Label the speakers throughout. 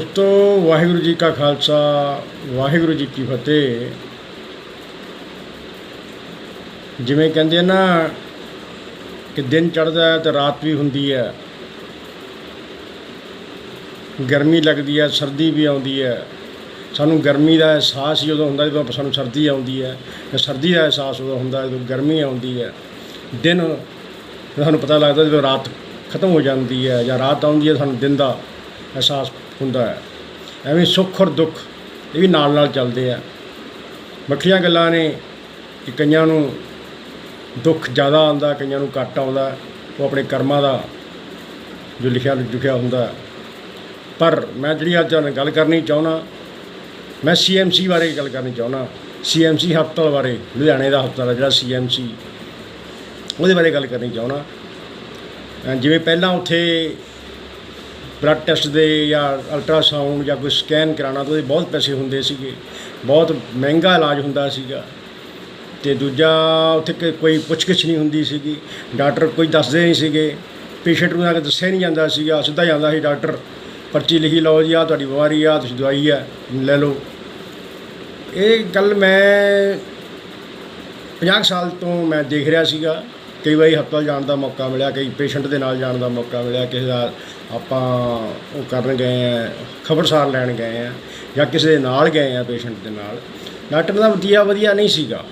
Speaker 1: ਦੋਸਤੋ ਵਾਹਿਗੁਰੂ ਜੀ ਕਾ ਖਾਲਸਾ, ਵਾਹਿਗੁਰੂ ਜੀ ਕੀ ਫਤਿਹ। ਜਿਵੇਂ ਕਹਿੰਦੇ ਨਾ ਕਿ ਦਿਨ ਚੜ੍ਹਦਾ ਹੈ ਤੇ ਰਾਤ ਵੀ ਹੁੰਦੀ ਹੈ। ਗਰਮੀ ਲੱਗਦੀ ਹੈ, ਸਰਦੀ ਵੀ ਆਉਂਦੀ ਹੈ। ਸਾਨੂੰ ਗਰਮੀ ਦਾ ਅਹਿਸਾਸ ਹੀ ਉਦੋਂ ਹੁੰਦਾ ਜਦੋਂ ਸਾਨੂੰ ਸਰਦੀ ਆਉਂਦੀ ਹੈ। ਤੇ ਸਰਦੀ ਦਾ ਅਹਿਸਾਸ ਉਦੋਂ ਹੁੰਦਾ ਜਦੋਂ ਗਰਮੀ ਆਉਂਦੀ ਹੈ। ਦਿਨ ਸਾਨੂੰ ਪਤਾ ਲੱਗਦਾ ਜਦੋਂ ਰਾਤ ਖਤਮ ਹੋ ਜਾਂਦੀ ਹੈ ਜਾਂ ਰਾਤ ਆਉਂਦੀ ਹੈ ਸਾਨੂੰ ਦਿਨ ਦਾ ਅਹਿਸਾਸ ਹੁੰਦਾ ਹੈ। ਐਵੇਂ ਸੁੱਖ ਔਰ ਦੁੱਖ ਇਹ ਵੀ ਨਾਲ ਨਾਲ ਚੱਲਦੇ ਆ। ਵੱਖਰੀਆਂ ਗੱਲਾਂ ਨੇ ਕਿ ਕਈਆਂ ਨੂੰ ਦੁੱਖ ਜ਼ਿਆਦਾ ਆਉਂਦਾ, ਕਈਆਂ ਨੂੰ ਘੱਟ ਆਉਂਦਾ, ਉਹ ਆਪਣੇ ਕਰਮਾਂ ਦਾ ਜੋ ਲਿਖਿਆ ਲਿਖਿਆ ਹੁੰਦਾ ਪਰ ਮੈਂ ਜਿਹੜੀ ਅੱਜ ਗੱਲ ਕਰਨੀ ਚਾਹੁੰਦਾ, ਮੈਂ ਸੀਐਮਸੀ ਬਾਰੇ ਗੱਲ ਕਰਨੀ ਚਾਹੁੰਦਾ। ਸੀਐਮਸੀ ਹਸਪਤਾਲ ਬਾਰੇ, ਲੁਧਿਆਣੇ ਦਾ ਹਸਪਤਾਲ ਹੈ ਜਿਹੜਾ ਸੀਐਮਸੀ ਉਹਦੇ ਬਾਰੇ ਗੱਲ ਕਰਨੀ ਚਾਹੁੰਦਾ। ਜਿਵੇਂ ਪਹਿਲਾਂ ਉੱਥੇ ਬਲੱਡ ਟੈਸਟ ਦੇ ਜਾਂ ਅਲਟਰਾਸਾਊਂਡ ਜਾਂ ਕੋਈ ਸਕੈਨ ਕਰਾਉਣਾ ਤਾਂ ਉਹਦੇ ਬਹੁਤ ਪੈਸੇ ਹੁੰਦੇ ਸੀਗੇ। ਬਹੁਤ ਮਹਿੰਗਾ ਇਲਾਜ ਹੁੰਦਾ ਸੀਗਾ। ਤੇ ਦੂਜਾ ਉੱਥੇ ਕੋਈ ਪੁੱਛਗਿੱਛ ਨਹੀਂ ਹੁੰਦੀ ਸੀਗੀ। ਡਾਕਟਰ ਕੋਈ ਦੱਸਦੇ ਨਹੀਂ ਸੀਗੇ। ਪੇਸ਼ੈਂਟ ਨੂੰ ਆ ਕੇ ਦੱਸਿਆ ਨਹੀਂ ਜਾਂਦਾ ਸੀਗਾ। ਸਿੱਧਾ ਜਾਂਦਾ ਸੀ, ਡਾਕਟਰ, ਪਰਚੀ ਲਿਖੀ ਲਓ ਜੀ ਆ ਤੁਹਾਡੀ ਬਿਮਾਰੀ ਆ, ਤੁਸੀਂ ਦਵਾਈ ਆ, ਲੈ ਲਓ। ਇਹ ਗੱਲ ਮੈਂ 50 ਸਾਲ ਤੋਂ ਮੈਂ ਦੇਖ ਰਿਹਾ ਸੀਗਾ। ਕਈ ਵਾਰੀ ਹਸਪਤਾਲ ਜਾਣ ਦਾ ਮੌਕਾ ਮਿਲਿਆ, ਕਈ ਪੇਸ਼ੈਂਟ ਦੇ ਨਾਲ ਜਾਣ ਦਾ ਮੌਕਾ ਮਿਲਿਆ, ਕਿਸੇ ਦਾ ਆਪਾਂ ਉਹ ਕਰਨ ਗਏ ਆ, ਖਬਰਸਾਰ ਲੈਣ ਗਏ ਆ ਜਾਂ ਕਿਸੇ ਦੇ ਨਾਲ ਗਏ ਆ ਪੇਸ਼ੈਂਟ ਦੇ ਨਾਲ। ਡਾਕਟਰ ਦਾ ਵਧੀਆ ਵਧੀਆ ਨਹੀਂ ਸੀਗਾ।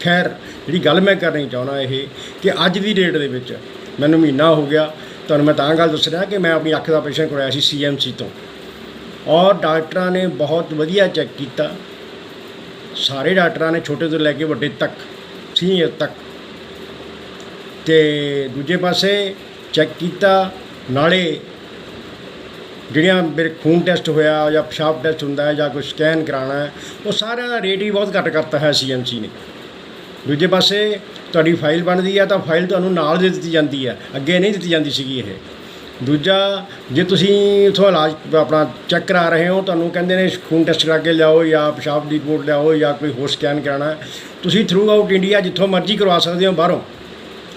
Speaker 1: ਖੈਰ, ਜਿਹੜੀ ਗੱਲ ਮੈਂ ਕਰਨੀ ਚਾਹੁੰਦਾ ਇਹ ਕਿ ਅੱਜ ਦੀ ਡੇਟ ਦੇ ਵਿੱਚ ਮੈਨੂੰ ਮਹੀਨਾ ਹੋ ਗਿਆ, ਤੁਹਾਨੂੰ ਮੈਂ ਤਾਂ ਗੱਲ ਦੱਸ ਰਿਹਾ ਕਿ ਮੈਂ ਆਪਣੀ ਅੱਖ ਦਾ ਆਪਰੇਸ਼ਨ ਕਰਵਾਇਆ ਸੀ ਸੀਐਮਸੀ ਤੋਂ। ਔਰ ਡਾਕਟਰਾਂ ਨੇ ਬਹੁਤ ਵਧੀਆ ਚੈੱਕ ਕੀਤਾ। ਸਾਰੇ ਡਾਕਟਰਾਂ ਨੇ ਛੋਟੇ ਤੋਂ ਲੈ ਕੇ ਵੱਡੇ ਤੱਕ ਸੀਨੀਅਰ ਤੱਕ। ਤੇ ਦੂਜੇ ਪਾਸੇ ਚੈੱਕ ਕੀਤਾ, ਨਾਲੇ ਜਿਹੜੀਆਂ ਮੇਰੇ ਖੂਨ ਟੈਸਟ ਹੋਇਆ ਜਾਂ ਪਿਸ਼ਾਬ ਟੈਸਟ ਹੁੰਦਾ ਹੈ ਜਾਂ ਕੋਈ ਸਕੈਨ ਕਰਾਉਣਾ ਹੈ, ਉਹ ਸਾਰਿਆਂ ਦਾ ਰੇਟ ਹੀ ਬਹੁਤ ਘੱਟ ਕਰਤਾ ਹੈ ਸੀਐਮਸੀ ਨੇ। ਦੂਜੇ ਪਾਸੇ ਤੁਹਾਡੀ ਫਾਈਲ ਬਣਦੀ ਹੈ ਤਾਂ ਫਾਈਲ ਤੁਹਾਨੂੰ ਨਾਲ ਦੇ ਦਿੱਤੀ ਜਾਂਦੀ ਹੈ, ਅੱਗੇ ਨਹੀਂ ਦਿੱਤੀ ਜਾਂਦੀ ਸੀਗੀ ਇਹ। ਦੂਜਾ, ਜੇ ਤੁਸੀਂ ਉਥੋਂ ਇਲਾਜ ਆਪਣਾ ਚੈੱਕ ਕਰਾ ਰਹੇ ਹੋ, ਤੁਹਾਨੂੰ ਕਹਿੰਦੇ ਨੇ ਖੂਨ ਟੈਸਟ ਕਰਾ ਕੇ ਲਿਆਓ ਜਾਂ ਪਿਸ਼ਾਬ ਦੀ ਰਿਪੋਰਟ ਲਿਆਓ ਜਾਂ ਕੋਈ ਹੋਰ ਸਕੈਨ ਕਰਾਉਣਾ ਤੁਸੀਂ ਥਰੂ ਆਊਟ ਇੰਡੀਆ ਜਿੱਥੋਂ ਮਰਜ਼ੀ ਕਰਵਾ ਸਕਦੇ ਹੋ ਬਾਹਰੋਂ।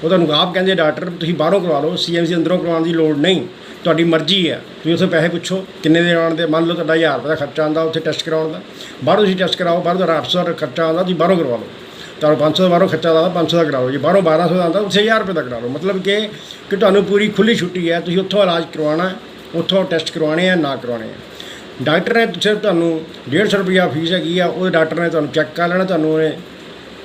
Speaker 1: ਉਹ ਤੁਹਾਨੂੰ ਆਪ ਕਹਿੰਦੇ ਡਾਕਟਰ, ਤੁਸੀਂ ਬਾਹਰੋਂ ਕਰਵਾ ਲਓ ਸੀਐਮਸੀ ਅੰਦਰੋਂ ਕਰਵਾਉਣ ਦੀ ਲੋੜ ਨਹੀਂ। ਤੁਹਾਡੀ ਮਰਜ਼ੀ ਹੈ ਤੁਸੀਂ ਉੱਥੇ ਪੈਸੇ ਪੁੱਛੋ ਕਿੰਨੇ ਦੇ ਆਉਣ ਦੇ ਮੰਨ ਲਓ ਤੁਹਾਡਾ 1000 ਰੁਪਏ ਦਾ ਖਰਚਾ ਆਉਂਦਾ ਉੱਥੇ ਟੈਸਟ ਕਰਾਉਣ ਦਾ। ਬਾਹਰੋਂ ਤੁਸੀਂ ਟੈਸਟ ਕਰਾਓ ਬਾਹਰੋਂ ਤੁਹਾਡਾ 800 ਦਾ ਖਰਚਾ ਆਉਂਦਾ ਤੁਸੀਂ ਬਾਹਰੋਂ ਕਰਵਾ ਲਓ। ਤੁਹਾਨੂੰ 500 ਦਾ ਬਾਹਰੋਂ ਖਰਚਾ ਆਉਂਦਾ 500 ਦਾ ਕਰਾ ਲਓ ਜੇ। ਬਾਹਰੋਂ 1200 ਦਾ ਆਉਂਦਾ ਉੱਥੇ 1000 ਰੁਪਏ ਦਾ ਕਰਾ ਲਓ। ਮਤਲਬ ਕਿ ਕਿ ਤੁਹਾਨੂੰ ਪੂਰੀ ਖੁੱਲੀ ਛੁੱਟੀ ਹੈ ਤੁਸੀਂ ਉੱਥੋਂ ਇਲਾਜ ਕਰਵਾਉਣਾ ਹੈ, ਉੱਥੋਂ ਟੈਸਟ ਕਰਵਾਉਣੇ ਆ ਨਾ ਕਰਵਾਉਣੇ ਆ। ਡਾਕਟਰ ਨੇ ਸਿਰਫ ਤੁਹਾਨੂੰ 150 ਰੁਪਿਆ ਫੀਸ ਹੈਗੀ ਆ ਉਹ ਡਾਕਟਰ ਨੇ ਤੁਹਾਨੂੰ ਚੈੱਕ ਕਰ ਲੈਣਾ ਤੁਹਾਨੂੰ ਉਹਨੇ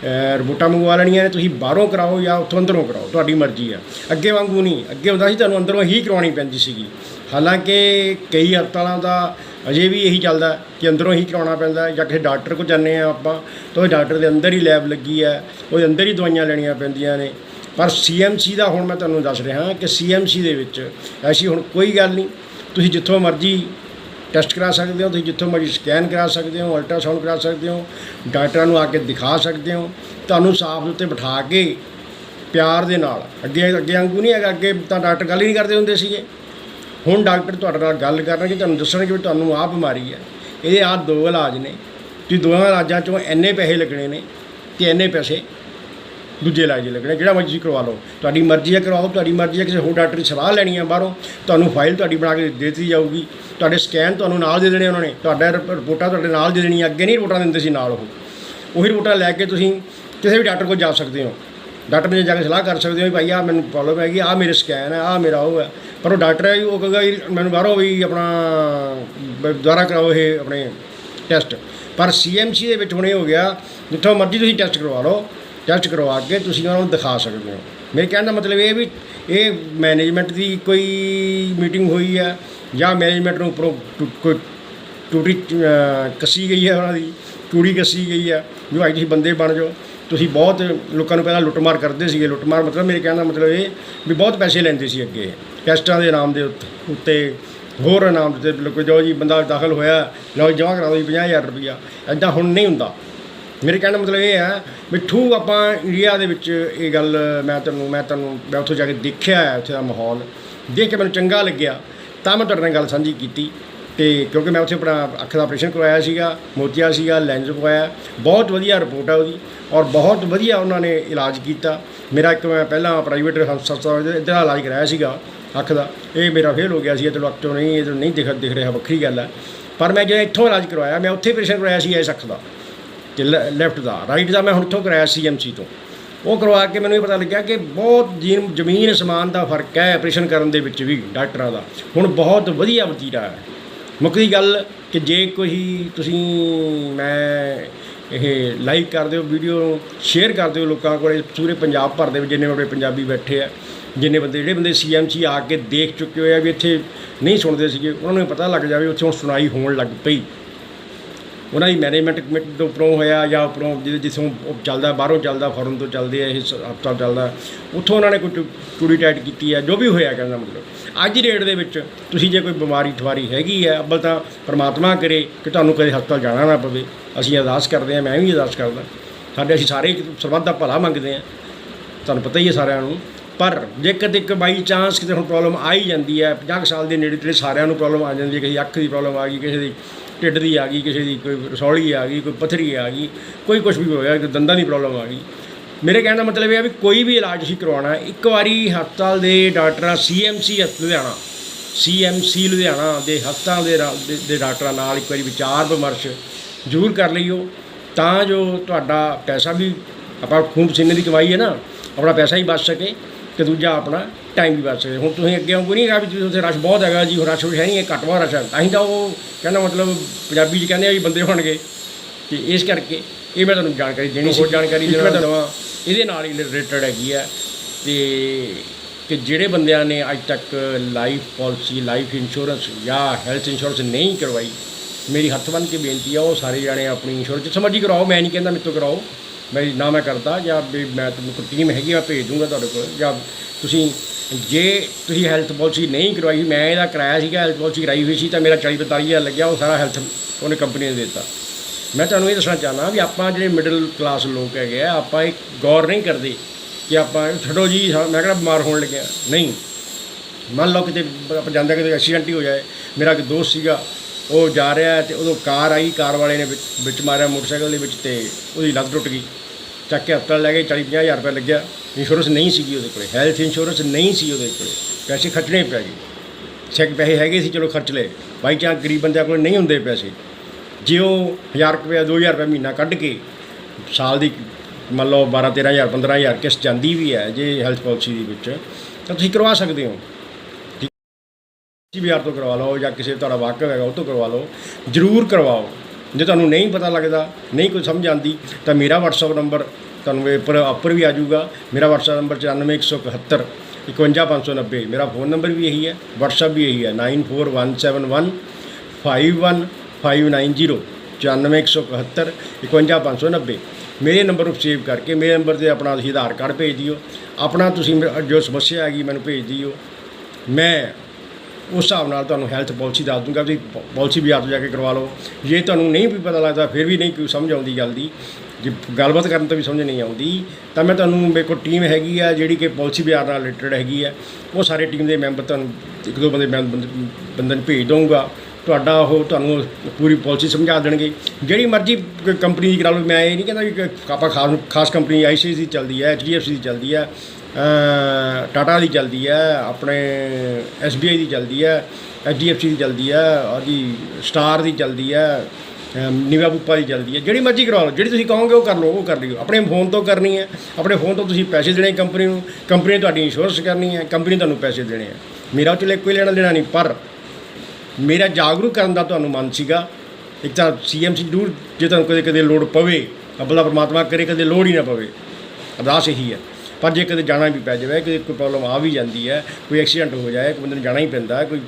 Speaker 1: ਰਿਪੋਰਟਾਂ ਮੰਗਵਾ ਲੈਣੀਆਂ ਨੇ, ਤੁਸੀਂ ਬਾਹਰੋਂ ਕਰਾਓ ਜਾਂ ਉੱਥੋਂ ਅੰਦਰੋਂ ਕਰਾਓ, ਤੁਹਾਡੀ ਮਰਜ਼ੀ ਆ। ਅੱਗੇ ਵਾਂਗੂ ਨਹੀਂ, ਅੱਗੇ ਹੁੰਦਾ ਸੀ ਤੁਹਾਨੂੰ ਅੰਦਰੋਂ ਹੀ ਕਰਵਾਉਣੀ ਪੈਂਦੀ ਸੀਗੀ। ਹਾਲਾਂਕਿ ਕਈ ਹਸਪਤਾਲਾਂ ਦਾ ਅਜੇ ਵੀ ਇਹੀ ਚੱਲਦਾ ਕਿ ਅੰਦਰੋਂ ਹੀ ਕਰਾਉਣਾ ਪੈਂਦਾ ਜਾਂ ਕਿਸੇ ਡਾਕਟਰ ਕੋਲ ਜਾਂਦੇ ਆ ਆਪਾਂ, ਤਾਂ ਉਹ ਡਾਕਟਰ ਦੇ ਅੰਦਰ ਹੀ ਲੈਬ ਲੱਗੀ ਹੈ, ਉਹਦੇ ਅੰਦਰ ਹੀ ਦਵਾਈਆਂ ਲੈਣੀਆਂ ਪੈਂਦੀਆਂ ਨੇ। ਪਰ ਸੀਐਮਸੀ ਦਾ ਹੁਣ ਮੈਂ ਤੁਹਾਨੂੰ ਦੱਸ ਰਿਹਾ ਕਿ ਸੀਐਮਸੀ ਦੇ ਵਿੱਚ ਐਸੀ ਹੁਣ ਕੋਈ ਗੱਲ ਨਹੀਂ, ਤੁਸੀਂ ਜਿੱਥੋਂ ਮਰਜ਼ੀ ਟੈਸਟ ਕਰਾ ਸਕਦੇ ਹੋ, ਤੁਸੀਂ ਜਿੱਥੋਂ ਮਰਜ਼ੀ ਸਕੈਨ ਕਰਾ ਸਕਦੇ ਹੋ ਅਲਟਰਾਸਾਊਂਡ ਕਰਾ ਸਕਦੇ ਹੋ, ਡਾਕਟਰਾਂ ਨੂੰ ਆ ਕੇ ਦਿਖਾ ਸਕਦੇ ਹੋ, ਤੁਹਾਨੂੰ ਸਾਫ਼ ਉੱਤੇ ਬਿਠਾ ਕੇ ਪਿਆਰ ਦੇ ਨਾਲ, ਅੱਗੇ ਅੱਗੇ ਵਾਂਗੂ ਨਹੀਂ ਹੈਗਾ, ਅੱਗੇ ਤਾਂ ਡਾਕਟਰ ਗੱਲ ਹੀ ਨਹੀਂ ਕਰਦੇ ਹੁੰਦੇ ਸੀਗੇ। ਹੁਣ ਡਾਕਟਰ ਤੁਹਾਡੇ ਨਾਲ ਗੱਲ ਕਰਨਗੇ, ਤੁਹਾਨੂੰ ਦੱਸਣਗੇ ਵੀ ਤੁਹਾਨੂੰ ਆਹ ਬਿਮਾਰੀ ਹੈ। ਇਹਦੇ ਆਹ ਦੋ ਇਲਾਜ ਨੇ, ਤੁਸੀਂ ਦੋਵਾਂ ਇਲਾਜਾਂ ਚੋਂ ਇੰਨੇ ਪੈਸੇ ਲੱਗਣੇ ਨੇ ਤੇ ਇੰਨੇ ਪੈਸੇ ਦੂਜੇ ਇਲਾਜ ਦੇ ਲੱਗਣੇ ਜਿਹੜਾ ਮਰਜ਼ੀ ਕਰਵਾ ਲਓ। ਤੁਹਾਡੀ ਮਰਜ਼ੀ ਹੈ ਕਰਵਾਓ ਤੁਹਾਡੀ ਮਰਜ਼ੀ ਹੈ ਕਿਸੇ ਹੋਰ ਡਾਕਟਰ ਦੀ ਸਲਾਹ ਲੈਣੀ ਹੈ ਬਾਹਰੋਂ ਤੁਹਾਨੂੰ ਫਾਈਲ ਤੁਹਾਡੀ ਬਣਾ ਕੇ ਦੇ ਦਿੱਤੀ ਜਾਊਗੀ। ਤੁਹਾਡੇ ਸਕੈਨ ਤੁਹਾਨੂੰ ਨਾਲ ਦੇ ਦੇਣੇ ਉਹਨਾਂ ਨੇ। ਤੁਹਾਡਾ ਰਿਪੋਰਟਾਂ ਤੁਹਾਡੇ ਨਾਲ ਦੇ ਦੇਣੀਆਂ ਅੱਗੇ ਨਹੀਂ ਰਿਪੋਰਟਾਂ ਦਿੰਦੇ ਸੀ ਨਾਲ ਉਹ। ਉਹੀ ਰਿਪੋਰਟਾਂ ਲੈ ਕੇ ਤੁਸੀਂ ਕਿਸੇ ਵੀ ਡਾਕਟਰ ਕੋਲ ਜਾ ਸਕਦੇ ਹੋ। ਡਾਕਟਰ ਨੇ ਜਾ ਕੇ ਸਲਾਹ ਕਰ ਸਕਦੇ ਹੋ ਵੀ ਭਾਈ ਆ ਮੈਨੂੰ ਪ੍ਰੋਬਲਮ ਹੈਗੀ ਆ ਮੇਰੇ ਸਕੈਨ ਹੈ ਆ ਮੇਰਾ ਉਹ ਹੈ। ਪਰ ਉਹ ਡਾਕਟਰ ਹੈ ਜੀ, ਉਹ ਕਹੇਗਾ ਜੀ ਮੈਨੂੰ ਬਾਹਰੋਂ ਵੀ ਆਪਣਾ ਬ- ਦੁਬਾਰਾ ਕਰਾਓ ਇਹ ਆਪਣੇ ਟੈਸਟ ਪਰ ਸੀਐਮਸੀ ਦੇ ਵਿੱਚ ਹੁਣ ਇਹ ਹੋ ਗਿਆ ਜਿੱਥੋਂ ਮਰਜ਼ੀ ਤੁਸੀਂ ਟੈਸਟ ਕਰਵਾ ਲਓ। ਟੈਸਟ ਕਰਵਾ ਕੇ ਤੁਸੀਂ ਉਹਨਾਂ ਨੂੰ ਦਿਖਾ ਸਕਦੇ ਹੋ। ਮੇਰੇ ਕਹਿਣ ਦਾ ਮਤਲਬ ਇਹ ਵੀ ਇਹ ਮੈਨੇਜਮੈਂਟ ਦੀ ਕੋਈ ਮੀਟਿੰਗ ਹੋਈ ਹੈ ਜਾਂ ਮੈਨੇਜਮੈਂਟ ਨੂੰ ਉੱਪਰੋਂ ਟੁ- ਕੋਈ ਟੂਟੀ ਅਹ, ਕੱਸੀ ਗਈ ਹੈ ਉਹਨਾਂ ਦੀ ਟੂੜੀ ਕੱਸੀ ਗਈ ਹੈ ਜੋ ਭਾਈ ਤੁਸੀਂ ਬੰਦੇ ਬਣ ਜਾਓ। ਤੁਸੀਂ ਬਹੁਤ ਲੋਕਾਂ ਨੂੰ ਪਹਿਲਾਂ ਲੁੱਟਮਾਰ ਕਰਦੇ ਸੀਗੇ। ਲੁੱਟਮਾਰ ਮਤਲਬ ਮੇਰੇ ਕਹਿਣ ਦਾ ਮਤਲਬ ਇਹ ਵੀ ਬਹੁਤ ਪੈਸੇ ਲੈਂਦੇ ਸੀ ਅੱਗੇ। ਟੈਸਟਾਂ ਦੇ ਨਾਮ ਦੇ ਉੱਤ- ਉੱਤੇ ਹੋਰ ਇਨਾਮ ਦੇ ਲੋਕ ਜੋ ਜੀ ਬੰਦਾ ਦਾਖਲ ਹੋਇਆ ਲਓ ਜਮ੍ਹਾਂ ਕਰਾ ਦਿਓ ਜੀ 50000 ਰੁਪਈਆ। ਐਦਾਂ ਹੁਣ ਨਹੀਂ ਹੁੰਦਾ। ਮੇਰੇ ਕਹਿਣ ਦਾ ਮਤਲਬ ਇਹ ਹੈ ਵੀ ਠੂ ਆਪਾਂ ਇੰਡੀਆ ਦੇ ਵਿੱਚ ਇਹ ਗੱਲ ਮੈਂ ਤੁਹਾਨੂੰ ਮੈਂ ਤੁਹਾਨੂੰ, ਮੈਂ ਉੱਥੋਂ ਜਾ ਕੇ ਦੇਖਿਆ ਹੈ ਉੱਥੇ ਦਾ ਮਾਹੌਲ। ਦੇਖ ਕੇ ਮੈਨੂੰ ਚੰਗਾ ਲੱਗਿਆ। ਤਾਂ ਮੈਂ ਤੁਹਾਡੇ ਨਾਲ ਗੱਲ ਸਾਂਝੀ ਕੀਤੀ। ਤੇ ਕਿਉਂਕਿ ਮੈਂ ਉੱਥੇ ਆਪਣਾ ਅੱਖ ਦਾ ਆਪਰੇਸ਼ਨ ਕਰਵਾਇਆ ਸੀਗਾ, ਮੋਤੀਆ ਸੀਗਾ, ਲੈਂਸ ਪਵਾਇਆ। ਬਹੁਤ ਵਧੀਆ ਰਿਪੋਰਟ ਹੈ ਉਹਦੀ ਔਰ ਬਹੁਤ ਵਧੀਆ ਉਹਨਾਂ ਨੇ ਇਲਾਜ ਕੀਤਾ। ਮੇਰਾ ਇੱਕ ਮੈਂ ਪਹਿਲਾਂ ਪ੍ਰਾਈਵੇਟ ਹਸਪਤਾਲ ਦੇ ਇੱਧਰ ਇਲਾਜ ਕਰਾਇਆ ਸੀਗਾ, ਅੱਖ ਦਾ। ਇਹ ਮੇਰਾ ਫੇਲ ਹੋ ਗਿਆ ਸੀ ਚਲੋ ਅੱਖ ਤੋਂ ਨਹੀਂ, ਇਹ ਨਹੀਂ ਦਿਖ ਦਿਖ ਰਿਹਾ, ਵੱਖਰੀ ਗੱਲ ਹੈ ਪਰ ਮੈਂ ਜਿਹੜਾ ਇੱਥੋਂ ਇਲਾਜ ਕਰਵਾਇਆ, ਮੈਂ ਉੱਥੇ ਆਪਰੇਸ਼ਨ ਕਰਵਾਇਆ ਸੀ ਇਸ ਅੱਖ ਦਾ। ਤੇ ਲੈਫਟ ਦਾ ਰਾਈਟ ਦਾ ਮੈਂ ਹੁਣ ਇੱਥੋਂ ਕਰਾਇਆ ਸੀਐਮਸੀ ਤੋਂ। ਉਹ ਕਰਵਾ ਕੇ ਮੈਨੂੰ ਇਹ ਪਤਾ ਲੱਗਿਆ ਕਿ ਬਹੁਤ ਜੀਨ, ਜ਼ਮੀਨ ਅਸਮਾਨ ਦਾ ਫ਼ਰਕ ਹੈ ਆਪਰੇਸ਼ਨ ਕਰਨ ਦੇ ਵਿੱਚ ਵੀ, ਡਾਕਟਰਾਂ ਦਾ। ਹੁਣ ਬਹੁਤ ਵਧੀਆ ਵਤੀਰਾ ਹੈ। ਮੁੱਕਦੀ ਗੱਲ ਕਿ ਜੇ ਕੋਈ ਤੁਸੀਂ, ਮੈਂ ਇਹ ਲਾਈਕ ਕਰ ਦਿਓ ਵੀਡੀਓ ਸ਼ੇਅਰ ਕਰ ਦਿਓ ਲੋਕਾਂ ਕੋਲੇ, ਪੂਰੇ ਪੰਜਾਬ ਭਰ ਦੇ ਵਿੱਚ ਜਿੰਨੇ ਆਪਣੇ ਪੰਜਾਬੀ ਬੈਠੇ ਆ, ਜਿੰਨੇ ਬੰਦੇ, ਜਿਹੜੇ ਬੰਦੇ ਸੀਐਮਸੀ ਆ ਕੇ ਦੇਖ ਚੁੱਕੇ ਹੋਏ ਆ ਵੀ ਇੱਥੇ ਨਹੀਂ ਸੁਣਦੇ ਸੀਗੇ, ਉਹਨਾਂ ਨੂੰ ਪਤਾ ਲੱਗ ਜਾਵੇ, ਉੱਥੇ ਹੁਣ ਸੁਣਾਈ ਹੋਣ ਲੱਗ ਪਈ। ਉਹਨਾਂ ਦੀ ਮੈਨੇਜਮੈਂਟ ਕਮੇਟੀ ਤੋਂ ਉੱਪਰੋਂ ਹੋਇਆ ਜਾਂ ਉੱਪਰੋਂ ਜਿਹਦੇ ਜਿੱਥੋਂ ਚੱਲਦਾ, ਬਾਹਰੋਂ ਚੱਲਦਾ ਫੋਰਨ ਤੋਂ ਚੱਲਦੇ ਆ, ਇਹ ਸ- ਹਸਪਤਾਲ ਚੱਲਦਾ, ਉੱਥੋਂ ਉਹਨਾਂ ਨੇ ਕੋਈ ਟੂ- ਟੂੜੀ ਟਾਈਟ ਕੀਤੀ ਹੈ ਜੋ ਵੀ ਹੋਇਆ ਕਹਿੰਦਾ ਮਤਲਬ। ਅੱਜ ਦੀ ਡੇਟ ਦੇ ਵਿੱਚ ਤੁਸੀਂ ਜੇ ਕੋਈ ਬਿਮਾਰੀ ਠਵਾਰੀ ਹੈਗੀ ਹੈ ਅੱਬਲ ਤਾਂ ਪਰਮਾਤਮਾ ਕਰੇ ਕਿ ਤੁਹਾਨੂੰ ਕਦੇ ਹਸਪਤਾਲ ਜਾਣਾ ਨਾ ਪਵੇ। ਅਸੀਂ ਅਰਦਾਸ ਕਰਦੇ ਹਾਂ ਮੈਂ ਵੀ ਅਰਦਾਸ ਕਰਦਾ। ਸਾਡੇ ਅਸੀਂ ਸਾਰੇ ਸਰਬੱਤ ਦਾ ਭਲਾ ਮੰਗਦੇ ਹਾਂ ਤੁਹਾਨੂੰ ਪਤਾ ਹੀ ਹੈ ਸਾਰਿਆਂ ਨੂੰ। ਪਰ ਜੇ ਕਦੇ ਇੱਕ ਬਾਈ ਚਾਂਸ ਕਿਤੇ ਹੁਣ ਪ੍ਰੋਬਲਮ ਆ ਹੀ ਜਾਂਦੀ ਹੈ 50 ਕੁ ਸਾਲ ਦੇ ਨੇੜੇ ਤੇੜੇ ਸਾਰਿਆਂ ਨੂੰ ਪ੍ਰੋਬਲਮ ਆ ਜਾਂਦੀ ਹੈ ਕਿਸੇ ਦੀ ਅੱਖ ਦੀ ਪ੍ਰੋਬਲਮ ਆ ਗਈ, ਕਿਸੇ ਦੀ ਢਿੱਡ ਦੀ ਆ ਗਈ, ਕਿਸੇ ਦੀ ਕੋਈ ਰਸੌਲੀ ਆ ਗਈ, ਕੋਈ ਪੱਥਰੀ ਆ ਗਈ, ਕੋਈ ਕੁਝ ਵੀ ਹੋ ਗਿਆ ਦੰਦਾਂ ਦੀ ਪ੍ਰੋਬਲਮ ਆ ਗਈ। ਮੇਰੇ ਕਹਿਣ ਦਾ ਮਤਲਬ ਇਹ ਹੈ ਵੀ ਕੋਈ ਵੀ ਇਲਾਜ ਅਸੀਂ ਕਰਵਾਉਣਾ, ਇੱਕ ਵਾਰੀ ਹਸਪਤਾਲ ਦੇ ਡਾਕਟਰਾਂ ਸੀਐਮਸੀ ਲੁਧਿਆਣਾ ਸੀਐਮਸੀ ਲੁਧਿਆਣਾ ਦੇ ਹਸਪਤਾਲ ਦੇ ਰਾ- ਦੇ- ਦੇ ਡਾਕਟਰਾਂ ਨਾਲ ਇੱਕ ਵਾਰੀ ਵਿਚਾਰ ਵਿਮਰਸ਼ ਜ਼ਰੂਰ ਕਰ ਲਈਓ। ਤਾਂ ਜੋ ਤੁਹਾਡਾ ਪੈਸਾ ਵੀ, ਆਪਾਂ ਖੂਨ ਪਸੀਨੇ ਦੀ ਕਮਾਈ ਹੈ ਨਾ, ਆਪਣਾ ਪੈਸਾ ਹੀ ਬਚ ਸਕੇ ਤੇ ਦੂਜਾ ਆਪਣਾ ਟਾਈਮ ਵੀ ਬਚ ਸਕੇ ਹੁਣ ਤੁਸੀਂ ਅੱਗੇ ਕੋਈ ਨਹੀਂ ਹੈਗਾ ਵੀ ਤੁਸੀਂ ਉੱਥੇ ਰਸ਼ ਬਹੁਤ ਹੈਗਾ ਜੀ ਰਸ਼ ਹੈ ਨਹੀਂ ਹੈ ਘੱਟ ਬਹੁਤ ਰਸ਼ ਹੈ। ਤਾਂ ਹੀ ਤਾਂ ਉਹ ਕਹਿੰਦਾ ਮਤਲਬ ਪੰਜਾਬੀ 'ਚ ਕਹਿੰਦੇ ਆ ਵੀ ਬੰਦੇ ਹੋਣਗੇ। ਤੇ ਇਸ ਕਰਕੇ ਇਹ ਮੈਂ ਤੁਹਾਨੂੰ ਜਾਣਕਾਰੀ ਦੇਣੀ ਸੀ। ਜਾਣਕਾਰੀ ਜਿਹੜਾ ਦਵਾਂ। ਇਹਦੇ ਨਾਲ ਹੀ ਰਿਲੇਟਡ ਹੈਗੀ ਆ। ਤੇ ਕਿ ਜਿਹੜੇ ਬੰਦਿਆਂ ਨੇ ਅੱਜ ਤੱਕ ਲਾਈਫ ਪਾਲਿਸੀ ਲਾਈਫ ਇੰਸ਼ੋਰੈਂਸ ਜਾਂ ਹੈਲਥ ਇੰਸ਼ੋਰੈਂਸ ਨਹੀਂ ਕਰਵਾਈ ਮੇਰੀ ਹੱਥ ਬੰਨ੍ਹ ਕੇ ਬੇਨਤੀ ਆ ਉਹ ਸਾਰੇ ਜਾਣੇ ਆਪਣੀ ਇੰਸ਼ੋਰੈਂਸ ਮਰਜ਼ੀ ਕਰਾਓ ਮੈਂ ਨਹੀਂ ਕਹਿੰਦਾ ਮੇਰੇ ਤੋਂ ਕਰਾਓ। ਮੈਂ ਨਾ ਮੈਂ ਕਰਦਾ ਜਾਂ ਵੀ ਮੈਂ ਤੁਹਾਨੂੰ ਕੋਈ ਟੀਮ ਹੈਗੀ ਆ ਭੇਜ ਦੂੰਗਾ ਤੁਹਾਡੇ ਕੋਲ। ਜਾਂ ਤੁਸੀਂ ਜੇ ਤੁਸੀਂ ਹੈਲਥ ਪਾਲਿਸੀ ਨਹੀਂ ਕਰਵਾਈ ਮੈਂ ਇਹਦਾ ਕਰਾਇਆ ਸੀਗਾ ਹੈਲਥ ਪਾਲਿਸੀ ਕਰਾਈ ਹੋਈ ਸੀ ਤਾਂ ਮੇਰਾ 40 45 ਹਜ਼ਾਰ ਲੱਗਿਆ ਉਹ ਸਾਰਾ ਹੈਲਥ ਉਹਨੇ ਕੰਪਨੀ ਨੇ ਦਿੱਤਾ। ਮੈਂ ਤੁਹਾਨੂੰ ਇਹ ਦੱਸਣਾ ਚਾਹਨਾ ਵੀ ਆਪਾਂ ਜਿਹੜੇ ਮਿਡਲ ਕਲਾਸ ਲੋਕ ਹੈਗੇ ਆ ਆਪਾਂ ਇਹ ਗੌਰ ਨਹੀਂ ਕਰਦੇ ਕਿ ਆਪਾਂ ਛੱਡੋ ਜੀ ਹਾਂ, ਮੈਂ ਕਿਹੜਾ ਬਿਮਾਰ ਹੋਣ ਲੱਗਿਆ। ਨਹੀਂ। ਮੰਨ ਲਓ ਕਿਤੇ ਆਪਾਂ ਜਾਂਦੇ ਕਿਤੇ ਐਕਸੀਡੈਂਟ ਹੀ ਹੋ ਜਾਏ ਮੇਰਾ ਇੱਕ ਦੋਸਤ ਸੀਗਾ ਉਹ ਜਾ ਰਿਹਾ ਹੈ ਤੇ ਉਦੋਂ ਕਾਰ ਆਈ ਕਾਰ ਵਾਲੇ ਨੇ ਵਿੱਚ ਵਿੱਚ ਮਾਰਿਆ ਮੋਟਰਸਾਈਕਲ ਦੇ ਵਿੱਚ ਤੇ ਉਹਦੀ ਲੱਤ ਟੁੱਟ ਗਈ। ਚੱਕ ਕੇ ਹਸਪਤਾਲ ਲੈ ਗਏ 40 50 ਹਜ਼ਾਰ ਰੁਪਏ ਲੱਗਿਆ। ਇੰਸ਼ੋਰੈਂਸ ਨਹੀਂ ਸੀਗੀ ਉਹਦੇ ਕੋਲੇ ਹੈਲਥ ਇੰਸ਼ੋਰੈਂਸ ਨਹੀਂ ਸੀ ਉਹਦੇ ਕੋਲੇ। ਪੈਸੇ ਖਰਚਣੇ ਪੈ ਗਏ। ਸਿੱਖ ਪੈਸੇ ਹੈਗੇ ਸੀ, ਚਲੋ ਖਰਚ ਲਏ। ਬਾਈ ਚਾਂਸ ਗਰੀਬ ਬੰਦਿਆਂ ਕੋਲ ਨਹੀਂ ਹੁੰਦੇ ਪੈਸੇ। ਜੇ ਉਹ 1000 ਰੁਪਏ 2000 ਰੁਪਏ ਮਹੀਨਾ ਕੱਢ ਕੇ ਸਾਲ ਦੀ ਮੰਨ ਲਓ 12 13000 15000 ਕਿਸ਼ਤ ਜਾਂਦੀ ਵੀ ਹੈ ਜੇ ਹੈਲਥ ਪਾਲਿਸੀ ਦੇ ਵਿੱਚ, ਤਾਂ ਤੁਸੀਂ ਕਰਵਾ ਸਕਦੇ ਹੋ। ਵੀ ਆਰ ਤੋਂ ਕਰਵਾ ਲਓ ਜਾਂ ਕਿਸੇ ਤੁਹਾਡਾ ਵਾਕਫ ਹੈਗਾ, ਉਹ ਤੋਂ ਕਰਵਾ ਲਓ। ਜ਼ਰੂਰ ਕਰਵਾਓ। ਜੇ ਤੁਹਾਨੂੰ ਨਹੀਂ ਪਤਾ ਲੱਗਦਾ, ਨਹੀਂ ਕੋਈ ਸਮਝ ਆਉਂਦੀ, ਤਾਂ ਮੇਰਾ WhatsApp ਨੰਬਰ ਤੁਹਾਨੂੰ ਇਹ ਉੱਪਰ ਉੱਪਰ ਵੀ ਆ ਜਾਊਗਾ। ਮੇਰਾ WhatsApp ਨੰਬਰ 94171 51590 ਮੇਰਾ ਫੋਨ ਨੰਬਰ ਵੀ ਇਹੀ ਹੈ, WhatsApp ਵੀ ਇਹੀ ਹੈ 94171 51590 94171 51590 ਮੇਰੇ ਨੰਬਰ ਨੂੰ ਸੇਵ ਕਰਕੇ ਮੇਰੇ ਨੰਬਰ ਤੇ ਆਪਣਾ ਤੁਸੀਂ ਆਧਾਰ ਕਾਰਡ ਭੇਜ ਦਿਓ। ਆਪਣਾ ਤੁਸੀਂ ਮੇਰਾ ਜੋ ਸਮੱਸਿਆ ਹੈਗੀ ਮੈਨੂੰ ਭੇਜ ਦਿਓ। ਮੈਂ ਉਸ ਹਿਸਾਬ ਨਾਲ ਤੁਹਾਨੂੰ ਹੈਲਥ ਪਾਲਿਸੀ ਦੱਸ ਦੂੰਗਾ ਵੀ ਪਾਲਿਸੀ ਵੀ ਆਪ ਜਾ ਕੇ ਕਰਵਾ ਲਓ। ਜੇ ਤੁਹਾਨੂੰ ਨਹੀਂ ਵੀ ਪਤਾ ਲੱਗਦਾ, ਫਿਰ ਵੀ ਨਹੀਂ ਕੋਈ ਸਮਝ ਆਉਂਦੀ ਗੱਲ ਦੀ। ਜੇ ਗੱਲਬਾਤ ਕਰਨ ਤੋਂ ਵੀ ਸਮਝ ਨਹੀਂ ਆਉਂਦੀ, ਤਾਂ ਮੈਂ ਤੁਹਾਨੂੰ ਮੇਰੇ ਕੋਲ ਟੀਮ ਹੈਗੀ ਆ, ਜਿਹੜੀ ਕਿ ਪਾਲਿਸੀ ਬਾਜ਼ਾਰ ਨਾਲ ਰਿਲੇਟਡ ਹੈਗੀ ਆ। ਉਹ ਸਾਰੇ ਟੀਮ ਦੇ ਮੈਂਬਰ ਤੁਹਾਨੂੰ ਇੱਕ ਦੋ ਬੰਦੇ ਮੈਂ ਬੰਦੇ ਬੰਦੇ ਨੂੰ ਭੇਜ ਦਊਂਗਾ। ਤੁਹਾਡਾ ਉਹ ਤੁਹਾਨੂੰ ਪੂਰੀ ਪਾਲਿਸੀ ਸਮਝਾ ਦੇਣਗੇ। ਜਿਹੜੀ ਮਰਜ਼ੀ ਕੰਪਨੀ ਦੀ ਕਰਾ ਲਓ, ਮੈਂ ਇਹ ਨਹੀਂ ਕਹਿੰਦਾ ਵੀ ਕਿ ਆਪਾਂ ਖਾਸ ਖਾਸ ਕੰਪਨੀ ਆਈਸੀਆਈ ਦੀ ਚੱਲਦੀ ਹੈ ਐਚਡੀਐਫਸੀ ਦੀ ਚੱਲਦੀ ਹੈ ਟਾਟਾ ਦੀ ਚੱਲਦੀ ਹੈ, ਆਪਣੇ ਐਸਬੀਆਈ ਦੀ ਚੱਲਦੀ ਹੈ ਐਚਡੀਐਫਸੀ ਦੀ ਚੱਲਦੀ ਹੈ ਉਹਦੀ ਸਟਾਰ ਦੀ ਚੱਲਦੀ ਹੈ ਨਿਵਾ ਬੁੱਪਾ ਦੀ ਚੱਲਦੀ ਹੈ। ਜਿਹੜੀ ਮਰਜ਼ੀ ਕਰਵਾ ਲਓ ਜਿਹੜੀ ਤੁਸੀਂ ਕਹੋਗੇ ਉਹ ਕਰ ਲਓ, ਉਹ ਕਰ ਲਿਓ। ਆਪਣੇ ਫੋਨ ਤੋਂ ਕਰਨੀ ਹੈ, ਆਪਣੇ ਫੋਨ ਤੋਂ ਤੁਸੀਂ ਪੈਸੇ ਦੇਣੇ ਕੰਪਨੀ ਨੂੰ, ਕੰਪਨੀ ਨੇ ਤੁਹਾਡੀ ਇੰਸ਼ੋਰੈਂਸ ਕਰਨੀ ਹੈ, ਕੰਪਨੀ ਤੁਹਾਨੂੰ ਪੈਸੇ ਦੇਣੇ ਹੈ। ਮੇਰਾ ਉਹ 'ਚ ਕੋਈ ਲੈਣਾ ਦੇਣਾ ਨਹੀਂ, ਪਰ ਮੇਰਾ ਜਾਗਰੂਕ ਕਰਨ ਦਾ ਤੁਹਾਨੂੰ ਮਨ ਸੀਗਾ। ਇੱਕ ਤਾਂ ਸੀਐਮਸੀ ਦੂਰ ਜੇ ਤੁਹਾਨੂੰ ਕਦੇ ਕਦੇ ਲੋੜ ਪਵੇ, ਅੱਬਲਾ ਪਰਮਾਤਮਾ ਕਰੇ, ਕਦੇ ਲੋੜ ਹੀ ਨਾ ਪਵੇ। ਅਰਦਾਸ ਇਹੀ ਹੈ। ਪਰ ਜੇ ਕਦੇ ਜਾਣਾ ਵੀ ਪੈ ਜਾਵੇ ਕਿ ਕੋਈ ਪ੍ਰੋਬਲਮ ਆ ਵੀ ਜਾਂਦੀ ਹੈ, ਕੋਈ ਐਕਸੀਡੈਂਟ ਹੋ ਜਾਏ, ਕੋਈ ਬੰਦੇ ਨੂੰ ਜਾਣਾ ਹੀ ਪੈਂਦਾ, ਕੋਈ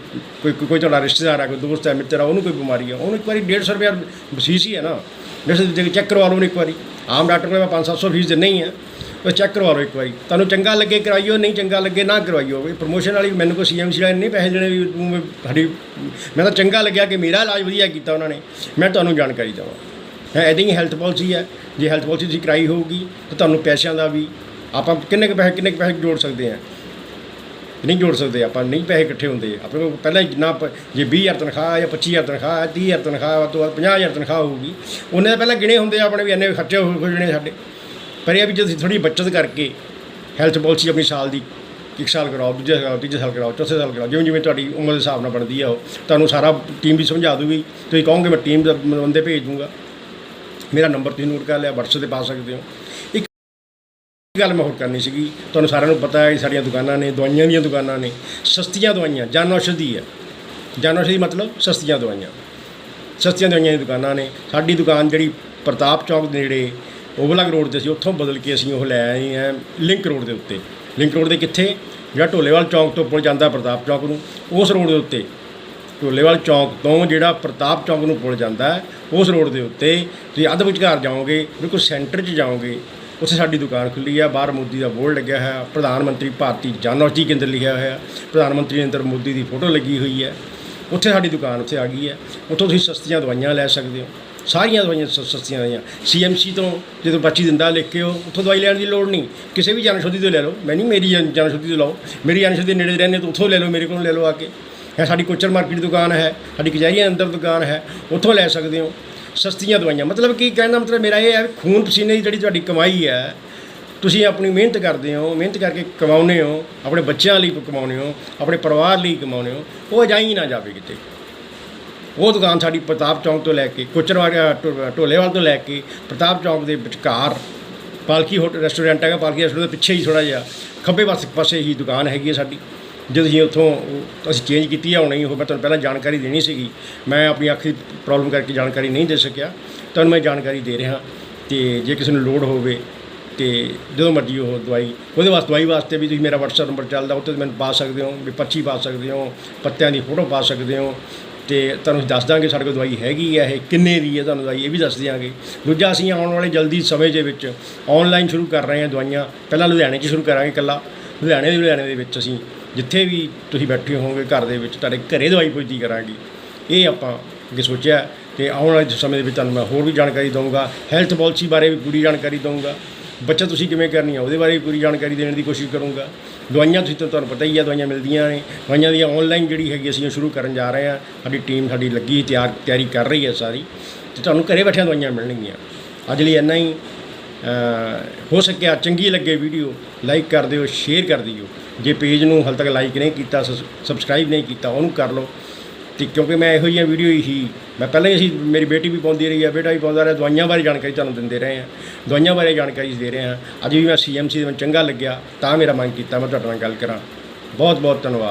Speaker 1: ਕੋਈ ਕੋਈ ਤੁਹਾਡਾ ਰਿਸ਼ਤੇਦਾਰ ਆ, ਕੋਈ ਦੋਸਤ ਹੈ, ਮਿੱਤਰ ਆ, ਉਹਨੂੰ ਕੋਈ ਬਿਮਾਰੀ ਆ, ਉਹਨੂੰ ਇੱਕ ਵਾਰੀ 150 ਰੁਪਏ ਬਸੀਸ ਹੀ ਹੈ ਨਾ। ਜਿਸ ਚੈੱਕ ਕਰਵਾ ਲਓ ਇੱਕ ਵਾਰੀ। ਆਮ ਡਾਕਟਰ ਕੋਲ 5-700 ਫੀਸ ਦੇ ਨਹੀਂ ਹੈ ਉਹ ਚੈੱਕ ਕਰਵਾ ਲਓ ਇੱਕ ਵਾਰੀ। ਤੁਹਾਨੂੰ ਚੰਗਾ ਲੱਗੇ ਕਰਾਈਓ, ਨਹੀਂ ਚੰਗਾ ਲੱਗੇ ਨਾ ਕਰਵਾਈਓ। ਵੀ ਪ੍ਰਮੋਸ਼ਨ ਵਾਲੀ ਮੈਨੂੰ ਕੋਈ ਸੀਐਮਸੀ ਵਾਲੇ ਨਹੀਂ ਪੈਸੇ ਦੇਣੇ ਵੀ ਤੂੰ ਸਾਡੀ, ਮੈਂ ਤਾਂ ਚੰਗਾ ਲੱਗਿਆ ਕਿ ਮੇਰਾ ਇਲਾਜ ਵਧੀਆ ਕੀਤਾ ਉਹਨਾਂ ਨੇ। ਮੈਂ ਤੁਹਾਨੂੰ ਜਾਣਕਾਰੀ ਦੇਵਾਂ। ਹੈ ਐਦਾਂ ਹੀ ਹੈਲਥ ਪਾਲਿਸੀ ਹੈ। ਜੇ ਹੈਲਥ ਪਾਲਿਸੀ ਤੁਸੀਂ ਕਰਾਈ ਹੋਊਗੀ, ਤਾਂ ਤੁਹਾਨੂੰ ਪੈਸਿਆਂ ਦਾ ਵੀ ਆਪਾਂ ਕਿੰਨੇ ਕੁ ਪੈਸੇ ਕਿੰਨੇ ਕੁ ਪੈਸੇ ਜੋੜ ਸਕਦੇ ਹਾਂ ਨਹੀਂ ਜੋੜ ਸਕਦੇ, ਆਪਾਂ ਨਹੀਂ ਪੈਸੇ ਇਕੱਠੇ ਹੁੰਦੇ। ਆਪਣੇ ਕੋਲ ਪਹਿਲਾਂ ਹੀ ਜਿੰਨਾ ਪ- ਜੇ 20000 ਤਨਖਾਹ ਜਾਂ 25000 ਤਨਖਾਹ ਹੈ 30000 ਤਨਖਾਹ, ਵੱਧ ਤੋਂ ਬਾਅਦ 50000 ਤਨਖਾਹ ਹੋਊਗੀ, ਉਹਨੇ ਤਾਂ ਪਹਿਲਾਂ ਗਿਣੇ ਹੁੰਦੇ ਆ ਆਪਣੇ ਵੀ ਇੰਨੇ ਖਰਚੇ ਹੋ ਹੋ ਜਾਣੇ ਸਾਡੇ। ਪਰ ਇਹ ਆ ਵੀ ਜੇ ਤੁਸੀਂ ਥੋੜੀ ਬੱਚਤ ਕਰਕੇ ਹੈਲਥ ਪਾਲਿਸੀ ਆਪਣੀ ਸਾਲ ਦੀ ਇੱਕ ਸਾਲ ਕਰਾਓ, ਦੂਜੇ ਸਾਲ ਤੀਜੇ ਸਾਲ ਕਰਾਓ, ਚੌਥੇ ਸਾਲ ਕਰਾਓ, ਜਿਵੇਂ ਜਿਵੇਂ ਤੁਹਾਡੀ ਉਮਰ ਦੇ ਹਿਸਾਬ ਨਾਲ ਬਣਦੀ ਆ ਉਹ, ਤੁਹਾਨੂੰ ਸਾਰਾ ਟੀਮ ਵੀ ਸਮਝਾ ਦੂਗੀ, ਤੁਸੀਂ ਕਹੋਗੇ ਮੈਂ ਟੀਮ ਦੇ ਬੰਦੇ ਭੇਜ ਦੂੰਗਾ। ਮੇਰਾ ਨੰਬਰ ਤੁਸੀਂ ਨੋਟ ਕਰ ਲਿਆ, WhatsApp ਤੇ ਪਾ ਸਕਦੇ ਹੋ। ਗੱਲ ਮੈਂ ਹੋਰ ਕਰਨੀ ਸੀਗੀ, ਤੁਹਾਨੂੰ ਸਾਰਿਆਂ ਨੂੰ ਪਤਾ ਹੈ, ਸਾਡੀਆਂ ਦੁਕਾਨਾਂ ਨੇ, ਦਵਾਈਆਂ ਦੀਆਂ ਦੁਕਾਨਾਂ ਨੇ, ਸਸਤੀਆਂ ਦਵਾਈਆਂ, ਜਨ ਔਸ਼ਧੀ ਹੈ ਜਨ ਔਸ਼ਧੀ ਮਤਲਬ ਸਸਤੀਆਂ ਦਵਾਈਆਂ। ਸਸਤੀਆਂ ਦਵਾਈਆਂ ਦੀਆਂ ਦੁਕਾਨਾਂ ਨੇ, ਸਾਡੀ ਦੁਕਾਨ ਜਿਹੜੀ ਪ੍ਰਤਾਪ ਚੌਕ ਦੇ ਨੇੜੇ ਓਵਰਲਗ ਰੋਡ ਤੇ ਸੀ, ਉੱਥੋਂ ਬਦਲ ਕੇ ਅਸੀਂ ਉਹ ਲੈ ਆਏ ਹਾਂ, ਲਿੰਕ ਰੋਡ ਦੇ ਉੱਤੇ। ਲਿੰਕ ਰੋਡ ਦੇ ਕਿੱਥੇ? ਜਿਹੜਾ ਢੋਲੇਵਾਲ ਚੌਕ ਤੋਂ ਪੁਲ ਜਾਂਦਾ ਪ੍ਰਤਾਪ ਚੌਕ ਨੂੰ, ਉਸ ਰੋਡ ਦੇ ਉੱਤੇ। ਢੋਲੇਵਾਲ ਚੌਕ ਤੋਂ ਜਿਹੜਾ ਪ੍ਰਤਾਪ ਚੌਕ ਨੂੰ ਪੁਲ ਜਾਂਦਾ ਉਸ ਰੋਡ ਦੇ ਉੱਤੇ ਤੁਸੀਂ ਅੱਧ ਵਿਚਕਾਰ ਜਾਓਗੇ, ਬਿਲਕੁਲ ਸੈਂਟਰ 'ਚ ਜਾਓਗੇ ਉੱਥੇ ਸਾਡੀ ਦੁਕਾਨ ਖੁੱਲੀ ਆ, ਬਾਹਰ ਮੋਦੀ ਦਾ ਬੋਰਡ ਲੱਗਿਆ ਹੋਇਆ, ਪ੍ਰਧਾਨ ਮੰਤਰੀ ਭਾਰਤੀ ਜਨ ਔਸ਼ਧੀ ਕੇਂਦਰ ਲਿਖਿਆ ਹੋਇਆ, ਪ੍ਰਧਾਨ ਮੰਤਰੀ ਨਰਿੰਦਰ ਮੋਦੀ ਦੀ ਫੋਟੋ ਲੱਗੀ ਹੋਈ ਹੈ। ਉੱਥੇ ਸਾਡੀ ਦੁਕਾਨ ਉੱਥੇ ਆ ਗਈ ਹੈ। ਉੱਥੋਂ ਤੁਸੀਂ ਸਸਤੀਆਂ ਦਵਾਈਆਂ ਲੈ ਸਕਦੇ ਹੋ। ਸਾਰੀਆਂ ਦਵਾਈਆਂ ਸ- ਸਸਤੀਆਂ ਦਵਾਈਆਂ ਸੀਐਮਸੀ ਤੋਂ ਜਦੋਂ ਬੱਚੀ ਦਿੰਦਾ ਲਿਖ ਕੇ ਉਹ, ਉੱਥੋਂ ਦਵਾਈ ਲੈਣ ਦੀ ਲੋੜ ਨਹੀਂ। ਕਿਸੇ ਵੀ ਜਨਸ਼ੋਧੀ ਤੋਂ ਲੈ ਲਓ। ਮੈਂ ਨਹੀਂ ਮੇਰੀ ਜਨ- ਜਨਸ਼ੋਧੀ ਤੋਂ ਲਓ। ਮੇਰੀ ਜਨਸ਼ੋਧੀ ਨੇੜੇ ਰਹਿੰਦੇ ਤਾਂ ਉੱਥੋਂ ਲੈ ਲਓ, ਮੇਰੇ ਕੋਲੋਂ ਲੈ ਲਓ ਆ ਕੇ। ਹੈ ਸਾਡੀ ਕੋਚਰ ਮਾਰਕੀਟ ਦੀ ਦੁਕਾਨ ਹੈ, ਸਾਡੀ ਕਚਹਿਰੀਆਂ ਅੰਦਰ ਦੁਕਾਨ ਹੈ, ਉੱਥੋਂ ਲੈ ਸਕਦੇ ਹੋ। ਸਸਤੀਆਂ ਦਵਾਈਆਂ। ਮਤਲਬ ਕੀ ਕਹਿਣ ਦਾ ਮਤਲਬ ਮੇਰਾ ਇਹ ਹੈ ਵੀ ਖੂਨ ਪਸੀਨੇ ਦੀ ਜਿਹੜੀ ਤੁਹਾਡੀ ਕਮਾਈ ਹੈ, ਤੁਸੀਂ ਆਪਣੀ ਮਿਹਨਤ ਕਰਦੇ ਹੋ, ਮਿਹਨਤ ਕਰਕੇ ਕਮਾਉਂਦੇ ਹੋ, ਆਪਣੇ ਬੱਚਿਆਂ ਲਈ ਕਮਾਉਂਦੇ ਹੋ, ਆਪਣੇ ਪਰਿਵਾਰ ਲਈ ਕਮਾਉਂਦੇ ਹੋ, ਉਹ ਜਾਈ ਨਾ ਜਾਵੇ ਕਿਤੇ। ਉਹ ਦੁਕਾਨ ਸਾਡੀ ਪ੍ਰਤਾਪ ਚੌਂਕ ਤੋਂ ਲੈ ਕੇ, ਕੋਚਰਵਾੜਾ ਢੋਲੇਵਾਲ ਤੋਂ ਲੈ ਕੇ ਪ੍ਰਤਾਪ ਚੌਂਕ ਦੇ ਵਿਚਕਾਰ, ਪਾਲਕੀ ਹੋਟਲ ਰੈਸਟੋਰੈਂਟ ਹੈਗਾ, ਪਾਲਕੀ ਰੈਸਟੋਰੈਂਟ ਦੇ ਪਿੱਛੇ ਹੀ ਥੋੜਾ ਜਿਹਾ, ਖੱਬੇ ਪਾਸੇ ਪਾਸੇ ਹੀ ਦੁਕਾਨ ਹੈਗੀ ਹੈ ਸਾਡੀ। ਜਦੋਂ ਅਸੀਂ ਉੱਥੋਂ ਅਸੀਂ ਚੇਂਜ ਕੀਤੀ ਆ ਹੁਣੇ ਹੀ ਉਹ ਮੈਂ ਤੁਹਾਨੂੰ ਪਹਿਲਾਂ ਜਾਣਕਾਰੀ ਦੇਣੀ ਸੀਗੀ। ਮੈਂ ਆਪਣੀ ਅੱਖ ਦੀ ਪ੍ਰੋਬਲਮ ਕਰਕੇ ਜਾਣਕਾਰੀ ਨਹੀਂ ਦੇ ਸਕਿਆ। ਤੁਹਾਨੂੰ ਮੈਂ ਜਾਣਕਾਰੀ ਦੇ ਰਿਹਾ ਤੇ ਜੇ ਕਿਸੇ ਨੂੰ ਲੋੜ ਹੋਵੇ ਤੇ ਜਦੋਂ ਮਰਜ਼ੀ ਉਹ ਦਵਾਈ, ਉਹਦੇ ਵਾਸਤੇ, ਦਵਾਈ ਵਾਸਤੇ ਵੀ ਤੁਸੀਂ ਮੇਰਾ WhatsApp ਨੰਬਰ ਚੱਲਦਾ ਉੱਤੇ ਮੈਨੂੰ ਪਾ ਸਕਦੇ ਹੋ, ਵੀ ਪਰਚੀ ਪਾ ਸਕਦੇ ਹੋ, ਪੱਤਿਆਂ ਦੀ ਫੋਟੋ ਪਾ ਸਕਦੇ ਹੋ। ਤੇ ਤੁਹਾਨੂੰ ਦੱਸ ਦਾਂਗੇ ਸਾਡੇ ਕੋਲ ਦਵਾਈ ਹੈਗੀ ਹੈ ਇਹ ਕਿੰਨੇ ਦੀ ਹੈ ਤੁਹਾਨੂੰ ਦਵਾਈ ਇਹ ਵੀ ਦੱਸ ਦਿਆਂਗੇ। ਦੂਜਾ ਅਸੀਂ ਆਉਣ ਵਾਲੇ ਜਲਦੀ ਸਮੇਂ ਦੇ ਵਿੱਚ ਆਨਲਾਈਨ ਸ਼ੁਰੂ ਕਰ ਰਹੇ ਹਾਂ ਦਵਾਈਆਂ। ਪਹਿਲਾਂ ਲੁਧਿਆਣੇ 'ਚ ਸ਼ੁਰੂ ਕਰਾਂਗੇ ਇਕੱਲਾ। ਲੁਧਿਆਣੇ ਦੇ ਲੁਧਿਆਣੇ ਦੇ ਵਿੱਚ ਅਸੀਂ ਜਿੱਥੇ ਵੀ ਤੁਸੀਂ ਬੈਠੇ ਹੋਵੋਗੇ ਘਰ ਦੇ ਵਿੱਚ, ਤੁਹਾਡੇ ਘਰੇ ਦਵਾਈ ਪੁੱਜਦੀ ਕਰਾਂਗੀ। ਇਹ ਆਪਾਂ ਅੱਗੇ ਸੋਚਿਆ ਕਿ ਆਉਣ ਵਾਲੇ ਸਮੇਂ ਦੇ ਵਿੱਚ ਤੁਹਾਨੂੰ ਮੈਂ ਹੋਰ ਵੀ ਜਾਣਕਾਰੀ ਦਊਂਗਾ ਹੈਲਥ ਪਾਲਿਸੀ ਬਾਰੇ ਵੀ ਪੂਰੀ ਜਾਣਕਾਰੀ ਦਊਂਗਾ। ਬੱਚਾ ਤੁਸੀਂ ਕਿਵੇਂ ਕਰਨੀ ਆ, ਉਹਦੇ ਬਾਰੇ ਵੀ ਪੂਰੀ ਜਾਣਕਾਰੀ ਦੇਣ ਦੀ ਕੋਸ਼ਿਸ਼ ਕਰੂੰਗਾ। ਦਵਾਈਆਂ ਤੁਸੀਂ ਤਾਂ ਤੁਹਾਨੂੰ ਪਤਾ ਹੀ ਆ, ਦਵਾਈਆਂ ਮਿਲਦੀਆਂ ਨੇ। ਦਵਾਈਆਂ ਦੀ ਆਨਲਾਈਨ ਜਿਹੜੀ ਹੈਗੀ ਅਸੀਂ ਉਹ ਸ਼ੁਰੂ ਕਰਨ ਜਾ ਰਹੇ ਹਾਂ ਸਾਡੀ ਟੀਮ ਸਾਡੀ ਲੱਗੀ, ਤਿਆਰ, ਤਿਆਰੀ ਕਰ ਰਹੀ ਹੈ ਸਾਰੀ। ਤੇ ਤੁਹਾਨੂੰ ਘਰੇ ਬੈਠਿਆਂ ਦਵਾਈਆਂ ਮਿਲਣਗੀਆਂ। ਅੱਜ ਲਈ ਇੰਨਾ ਹੀ। ਹੋ ਸਕਿਆ ਚੰਗੀ ਲੱਗੇ ਵੀਡੀਓ ਲਾਈਕ ਕਰ ਦਿਓ ਸ਼ੇਅਰ ਕਰ ਦਿਓ। ਜੇ ਪੇਜ ਨੂੰ ਹਾਲੇ ਤੱਕ ਲਾਈਕ ਨਹੀਂ ਕੀਤਾ ਸਬਸਕ੍ਰਾਈਬ ਨਹੀਂ ਕੀਤਾ, ਉਹਨੂੰ ਕਰ ਲਓ। ਤੇ ਕਿਉਂਕਿ ਮੈਂ ਇਹੋ ਜਿਹੀਆਂ ਵੀਡੀਓ ਹੀ, ਮੈਂ ਪਹਿਲਾਂ ਹੀ ਅਸੀਂ, ਮੇਰੀ ਬੇਟੀ ਵੀ ਪਾਉਂਦੀ ਰਹੀ ਹੈ ਬੇਟਾ ਵੀ ਪਾਉਂਦਾ ਰਿਹਾ, ਦਵਾਈਆਂ ਬਾਰੇ ਜਾਣਕਾਰੀ ਤੁਹਾਨੂੰ ਦਿੰਦੇ ਰਹੇ ਹਾਂ ਦਵਾਈਆਂ ਬਾਰੇ ਜਾਣਕਾਰੀ ਦੇ ਰਹੇ ਹਾਂ ਅੱਜ ਵੀ ਮੈਂ ਸੀਐਮਸੀ ਦੇ ਮੈਨੂੰ ਚੰਗਾ ਲੱਗਿਆ, ਤਾਂ ਮੇਰਾ ਮਨ ਕੀਤਾ ਮੈਂ ਤੁਹਾਡੇ ਨਾਲ ਗੱਲ ਕਰਾਂ। ਬਹੁਤ ਬਹੁਤ ਧੰਨਵਾਦ।